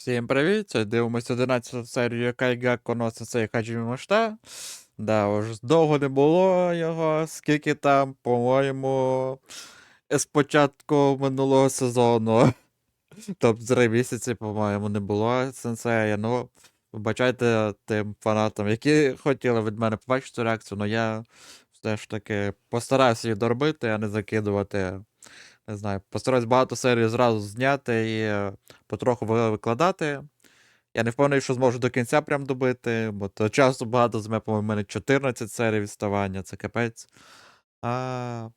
Всім привіт! Дивимося 11 серію Кайгако Носенсей Хаджімі Машта. Да, вже довго не було його, скільки там, по-моєму, з початку минулого сезону. Тобто три місяці, по-моєму, не було сенсея. Ну, вибачайте тим фанатам, які хотіли від мене побачити реакцію, але я все ж таки постарався її доробити, а не закидувати. Не знаю, постараюсь багато серій зразу зняти і е, потроху викладати. Я не впевнений, що зможу до кінця прям добити, бо то часу багато зме, по-моєму, мене 14 серій відставання, це капець. А...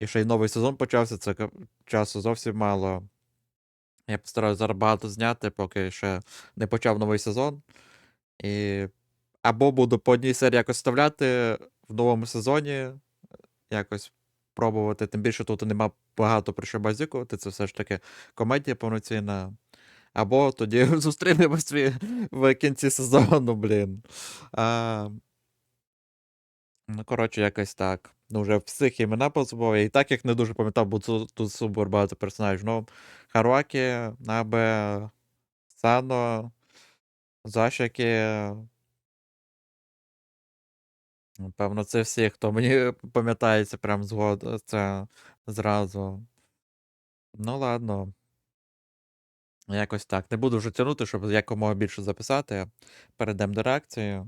І ще й новий сезон почався, це часу зовсім мало. Я постараюсь зараз багато зняти, поки ще не почав новий сезон. І... Або буду по одній серії якось вставляти в новому сезоні, якось пробувати. Тим більше тут нема багато про що базікувати, це все ж таки комедія повноцінна. Або тоді зустрінемось в, кінці сезону, блін. А, ну, коротше, якось так. Ну, вже всіх імена позабув. Я і так як не дуже пам'ятав, бо тут, супер багато персонажів. Ну, Харуакі, Набе, Сано, Зашаки. Певно, це всі, хто мені пам'ятається прям згод, це зразу. Ну, ладно. Якось так. Не буду вже тягнути, щоб якомога більше записати. Перейдемо до реакції.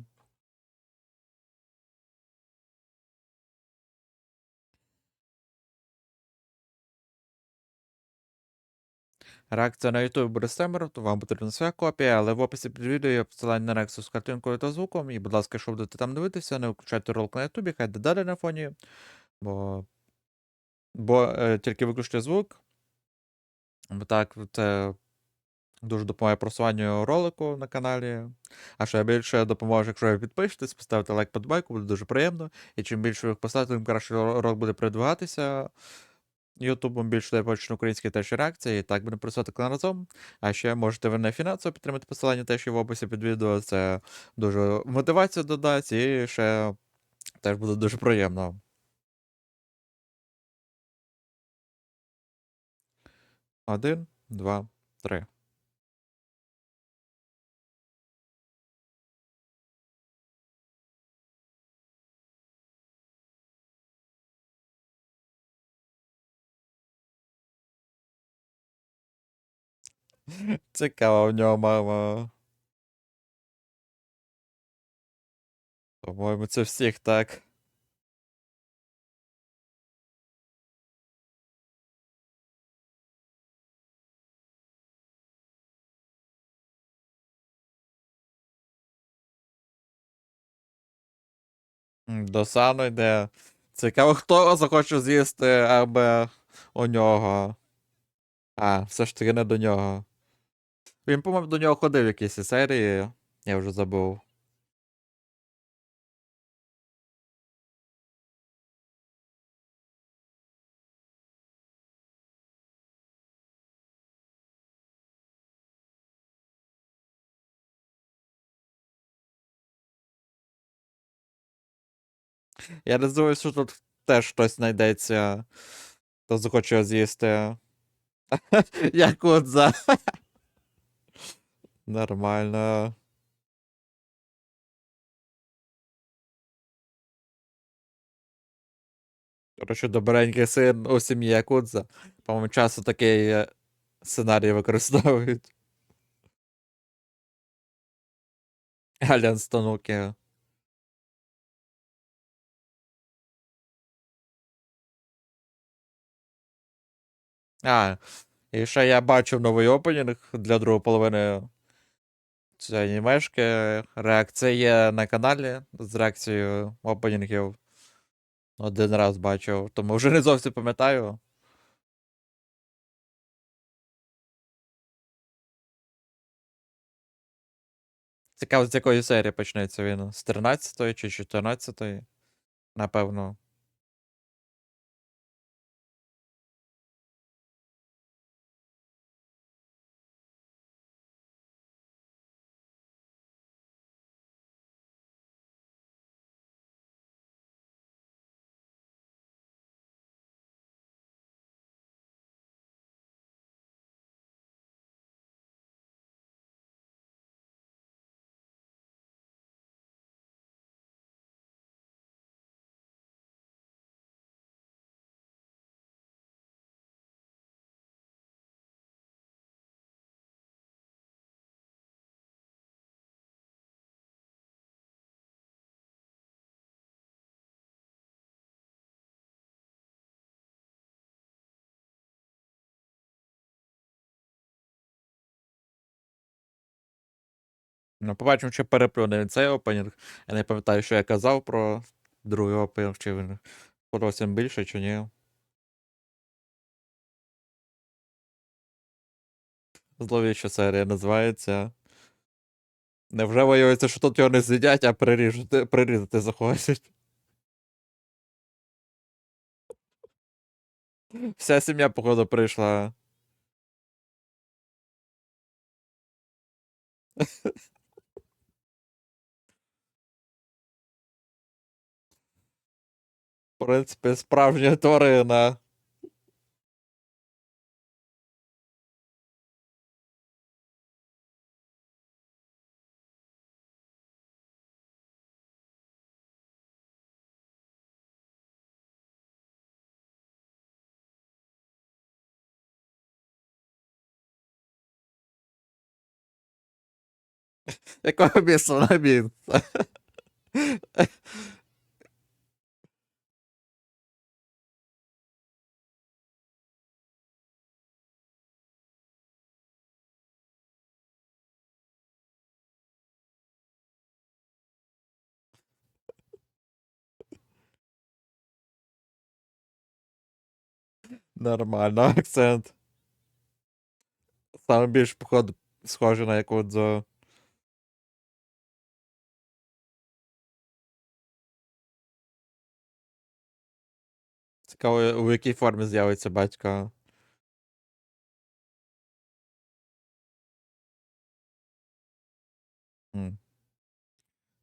Реакція на YouTube буде семеро, то вам потрібна своя копія, але в описі під відео є посилання на реакцію з картинкою та звуком. І, будь ласка, якщо будете там дивитися, не виключайте ролик на YouTube, хай далі на фоні. Бо, бо е, тільки виключте звук. Бо так, це дуже допомагає просуванню ролику на каналі. А ще більше допоможе, якщо ви підпишетесь, поставите лайк подбайку, буде дуже приємно. І чим більше ви їх поставите, тим краще ро- ролик буде продвигатися. Ютубом більше дай почне українські теж реакції, так будемо працювати канал разом. А ще можете ви не фінансово підтримати посилання теж є в описі під відео. Це дуже мотивацію додасть, і ще теж буде дуже приємно. Один, два, три. Цікаво в нього мама. По-моєму, це всіх так. До Сану йде. Цікаво, хто захоче з'їсти аби у нього. А, все ж таки не до нього. Він, по-моєму, до нього ходив в якійсь серії. Я вже забув. Я не думаю, що тут теж хтось знайдеться, хто захоче з'їсти. Якудза. Нормально. Коротше, добренький син у сім'ї Якудза. По-моєму, часто такий е, сценарій використовують. Альянс Тануки. А, і ще я бачив новий опенінг для другої половини цієї анімешки. Реакція є на каналі з реакцією опенінгів. Один раз бачив, тому вже не зовсім пам'ятаю. Цікаво, з якої серії почнеться він? З 13 чи 14? Напевно. Ну, побачимо, чи переплюне цей опенінг. Я не пам'ятаю, що я казав про другий опенінг, чи він подобався більше, чи ні. Зловіща серія називається. Невже виявиться, що тут його не з'їдять, а приріжати, прирізати захочуть? Вся сім'я, походу, прийшла. В принципі, справжня тварина. Якого біса на він? Нормально, акцент. Саме більш, походу, схоже на яку дзо. Цікаво, у якій формі з'явиться батько.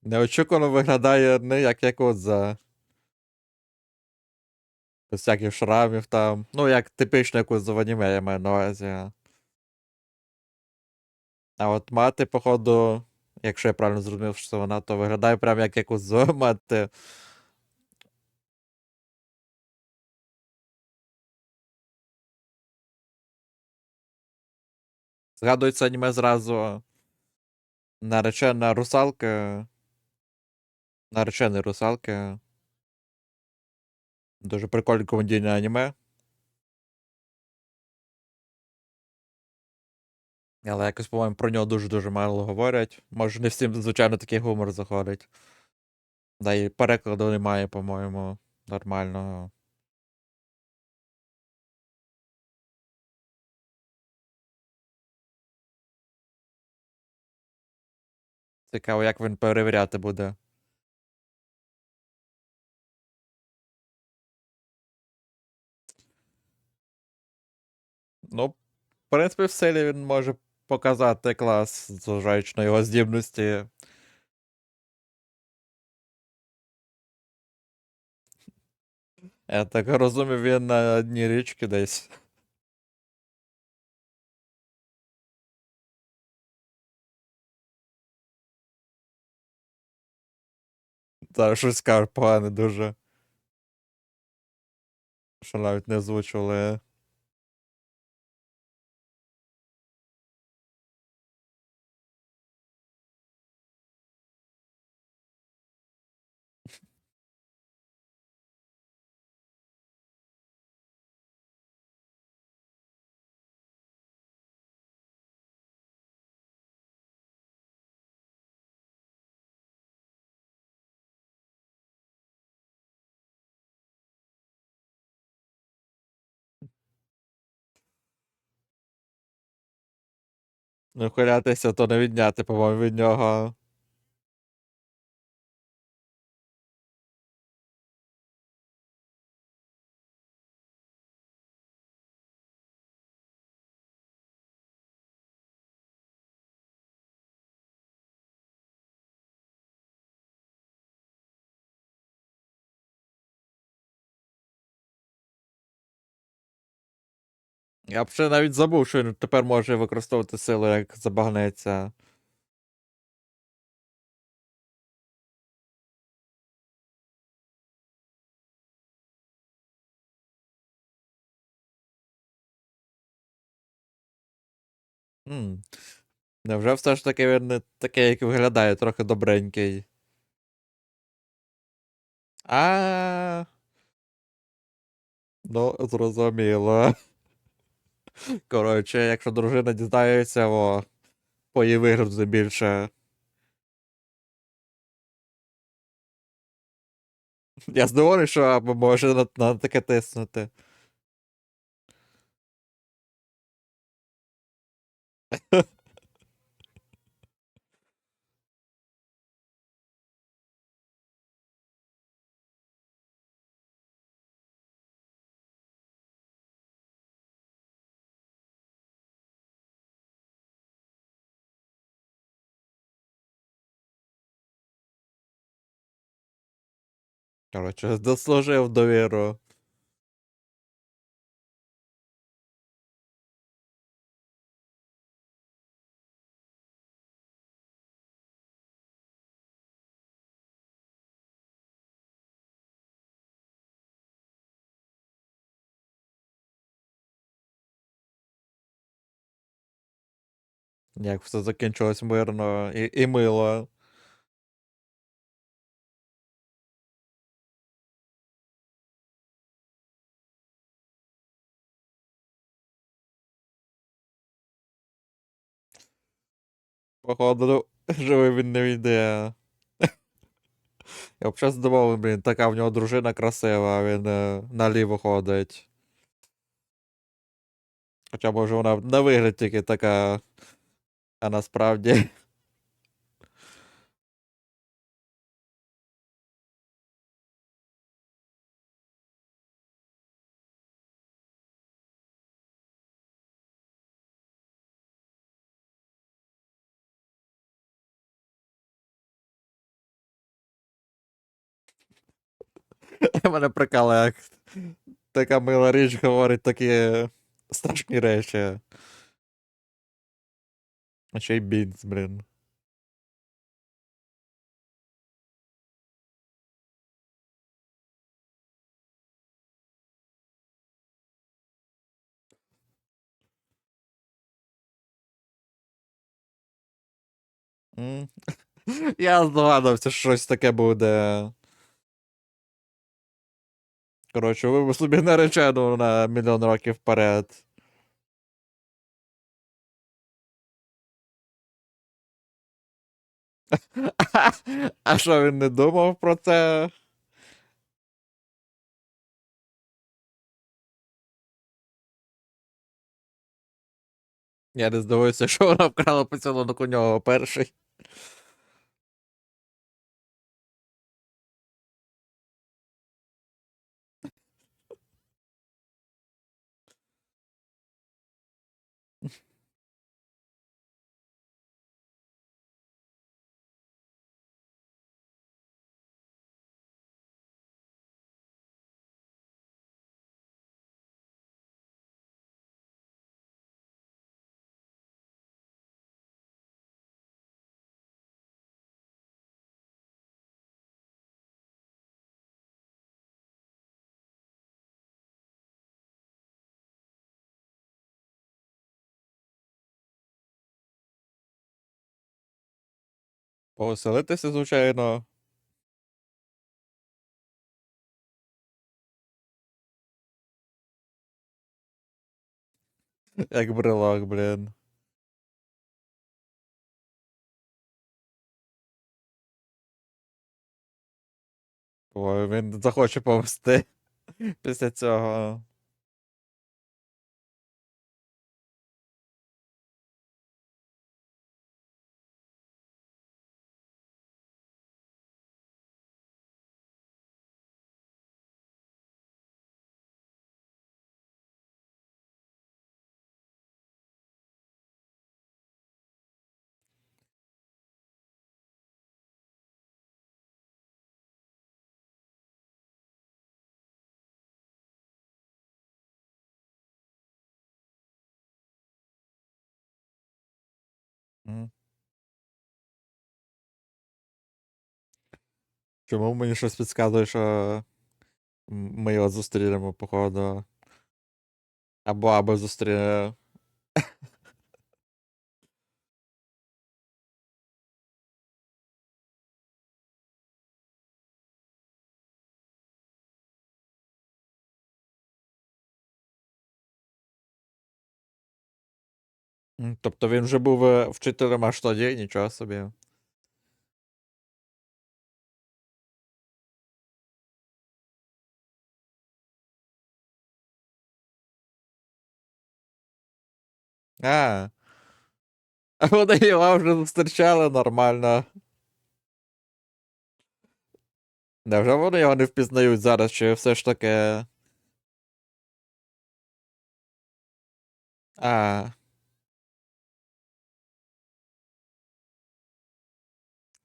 Неочікувано виглядає не як Якудза. Всяких шрамів там. Ну, як типично Якудза в аніме, я маю на увазі. А от мати, походу, якщо я правильно зрозумів, що вона, то виглядає прям як Якудза мати. Згадується аніме зразу. Наречена русалка. Наречений русалки. Дуже прикольне комедійне аніме. Але якось, по-моєму, про нього дуже-дуже мало говорять. Може, не всім, звичайно, такий гумор заходить. Да і перекладу немає, по-моєму, нормального. Цікаво, як він перевіряти буде. Ну, в принципі, в селі він може показати клас, зважаючи на його здібності. Я так розумію, він на дні річки десь. Зараз щось скажу погане дуже. Що навіть не озвучували. Не хилятися, то не відняти, по-моєму, від нього. Я б ще навіть забув, що він тепер може використовувати силу, як забагнеться. М. Невже все ж таки він не такий, як виглядає, трохи добренький? А. Ну, зрозуміло. Коротше, якщо дружина дізнається, о, по її вигрузі більше. Я здоволений, що може на, на таке тиснути. Коротше, дослужив довіру. Як все закінчилось мирно і, і мило. Походу, живий він не війде. Я б зараз здивований, блін, така в нього дружина красива, а він е, наліво ходить. Хоча може вона на вигляд тільки така, а насправді. Мене прикалує, як така мила річ говорить такі страшні речі. А ще й бінц, блін. Я здогадався, що щось таке буде. Коротше, ви собі наречену на мільйон років вперед. А що він не думав про це? Я не здивуюся, що вона вкрала поцілунок у нього перший. Повеселитися, звичайно. Як брелок, блін. Ой, він захоче повести після цього. М. Чому мені щось підказує, що ми його зустрінемо, походу. Або або зустріне. Тобто він вже був вчителем аж тоді, нічого собі. А. А вона його вже зустрічали нормально. Невже вони його не впізнають зараз, чи все ж таки. А.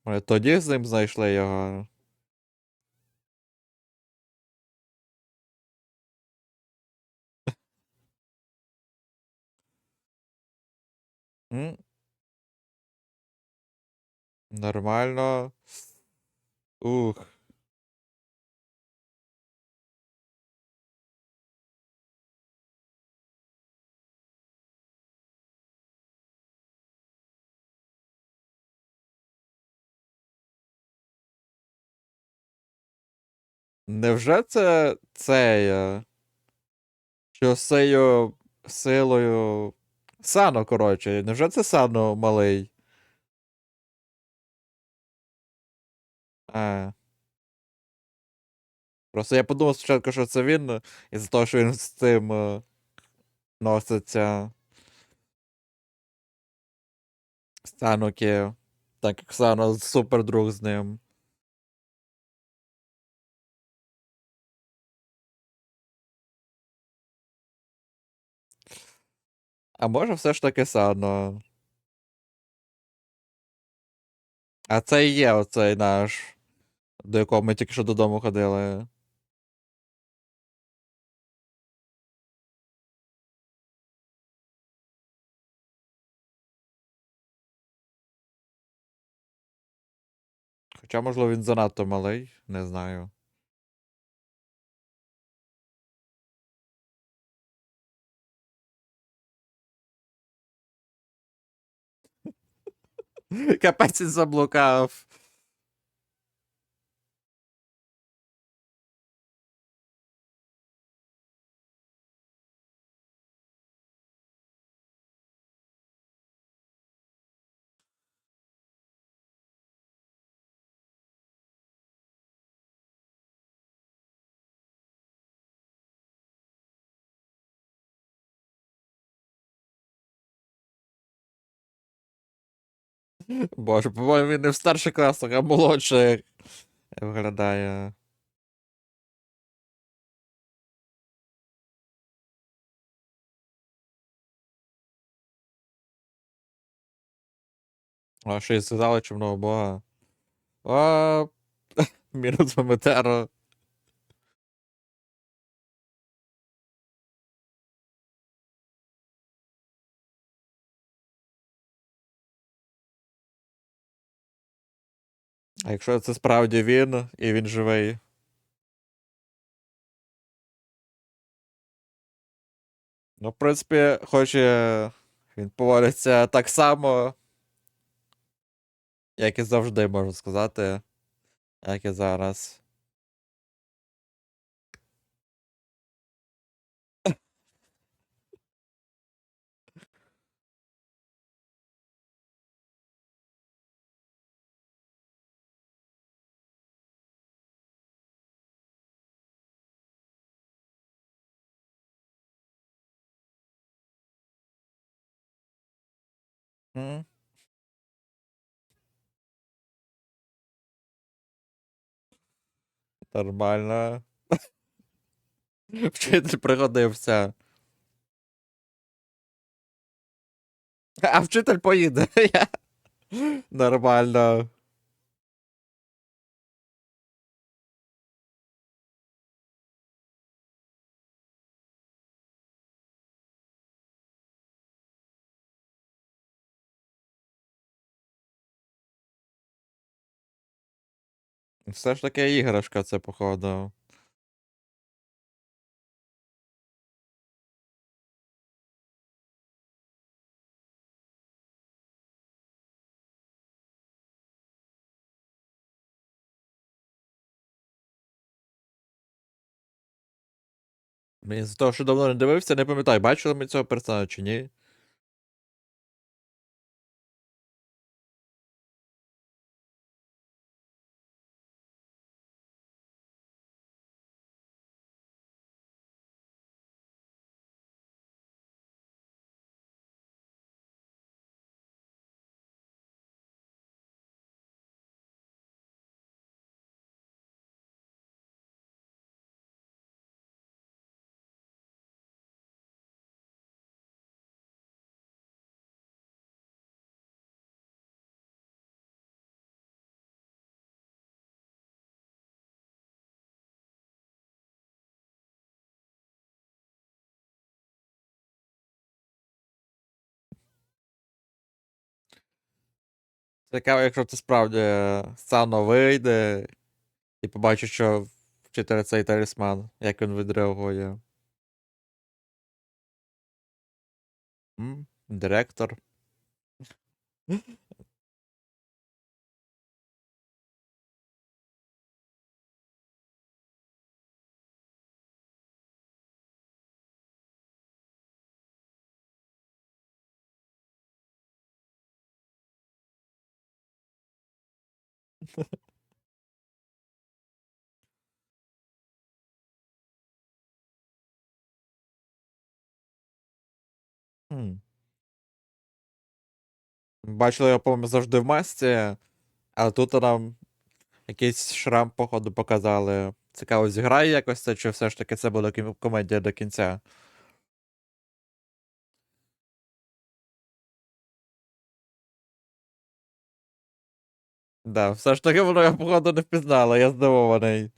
Може, тоді з ним знайшли його. Нормально. Ух. Невже це цей. е, Що з цією силою. Сано, коротше, невже це Сано малий? А. Просто я подумав спочатку, що це він, е, із-за того, що він з цим е, носиться. Сануки. Так як Сано супер друг з ним. А може все ж таки Сано. А це і є оцей наш, до якого ми тільки що додому ходили. Хоча, можливо, він занадто малий, не знаю. Капець він заблукав. Боже, по-моєму, він не в старших класах, а молодших виглядає. А ще й сказали чумного бога. А, мінус Мометеро. А якщо це справді він, і він живий. Ну, в принципі, хоч він поводиться так само, як і завжди, можна сказати. Як і зараз. Нормально. Вчитель пригодився. А вчитель поїде. Нормально. Все ж таки іграшка це, походу. Мені з того, що давно не дивився, не пам'ятаю, бачили ми цього персонажа чи ні? Цікаво, якщо це справді Сано вийде і побачиш, що вчитель цей талісман, як він відреагує. Директор. Бачили його, по-моєму, завжди в масці, а тут нам якийсь шрам, походу, показали. Цікаво, зіграє якось це, чи все ж таки це буде комедія до кінця. Да, все ж таки воно я, походу, не впізнала, я здивований.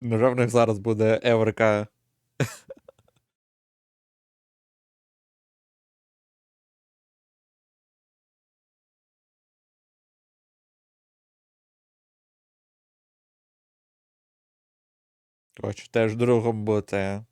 Невже в них зараз буде Еврика? Хочу теж другом бути.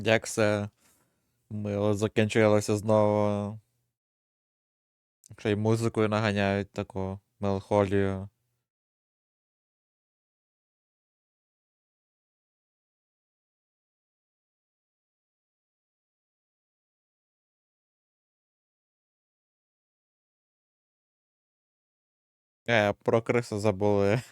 Як все мило закінчилося знову. Ще й музикою наганяють таку меланхолію. Е, про крису забули.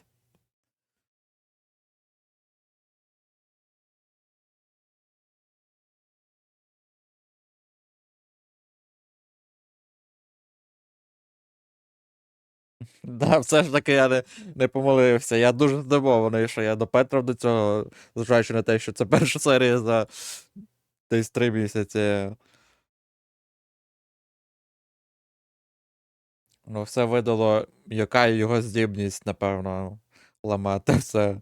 Да, все ж таки я не, не помилився. Я дуже здивований, що я допетрав до цього, зважаючи на те, що це перша серія за десь три місяці. Ну, все видало, яка його здібність, напевно, ламати все,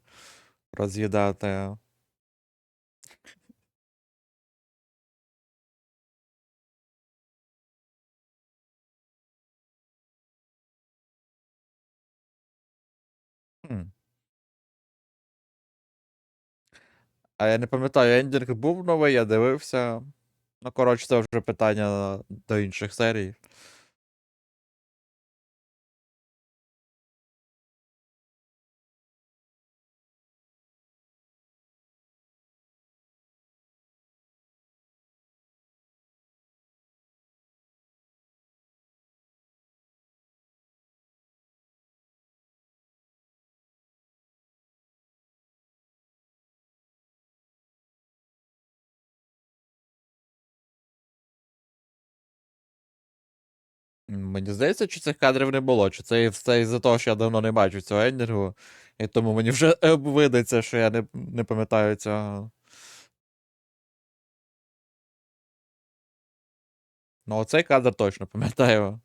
роз'їдати. Хм. А я не пам'ятаю, ендінг був новий, я дивився. Ну, коротше, це вже питання до інших серій. Мені здається, чи цих кадрів не було, чи це все із-за того, що я давно не бачу цього ендінгу, і тому мені вже видається, що я не, не пам'ятаю цього. Ну, оцей кадр точно пам'ятаю.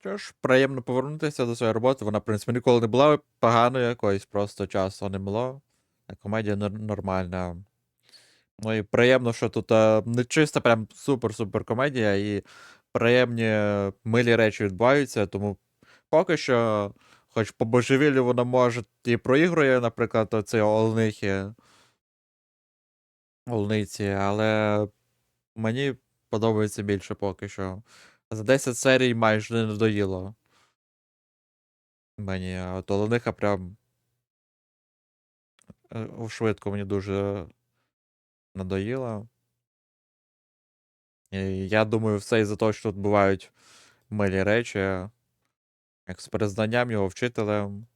Що ж, приємно повернутися до своєї роботи. Вона, в принципі, ніколи не була поганою якоюсь, просто часу не було. Комедія нормальна. Ну і приємно, що тут е, не чисто прям супер-супер комедія, і приємні е, милі речі відбуваються, тому поки що, хоч по божевіллю вона може і проігрує, наприклад, оці Олнихи. Олниці, але мені подобається більше поки що. За 10 серій майже не надоїло. Мені, а от Олениха прям е, швидко мені дуже надоїла. І я думаю, все із-за того, що тут бувають милі речі, як з признанням його вчителем.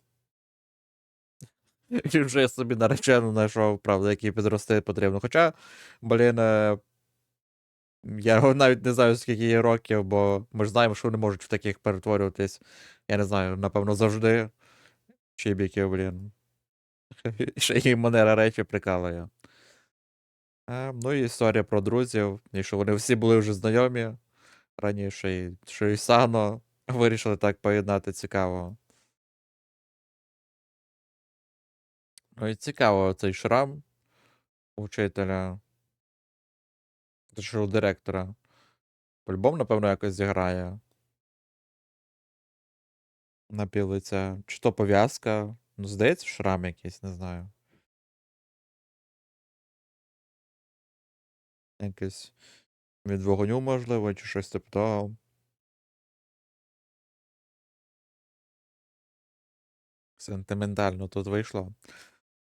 Він вже собі наречену знайшов, правда, який підрости потрібно. Хоча, блін, е, я навіть не знаю, скільки їй років, бо ми ж знаємо, що вони можуть в таких перетворюватись. Я не знаю, напевно, завжди. Чібіків, блін. Ще її манера речі прикалує. Е, ну і історія про друзів, і що вони всі були вже знайомі раніше, і що і Сано вирішили так поєднати цікаво. Ну і цікаво цей шрам у вчителя. Та що у директора. По-любому, напевно, якось зіграє. На півлиця. Чи то пов'язка. Ну, здається, шрам якийсь, не знаю. Якийсь від вогню, можливо, чи щось типу того. Сентиментально тут вийшло.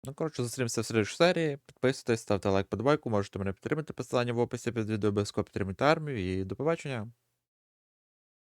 Ну, коротше, зустрінемося в середній серії. Підписуйтесь, ставте лайк, подобайку, можете мене підтримати. Посилання в описі під відео обов'язково підтримуйте армію і до побачення.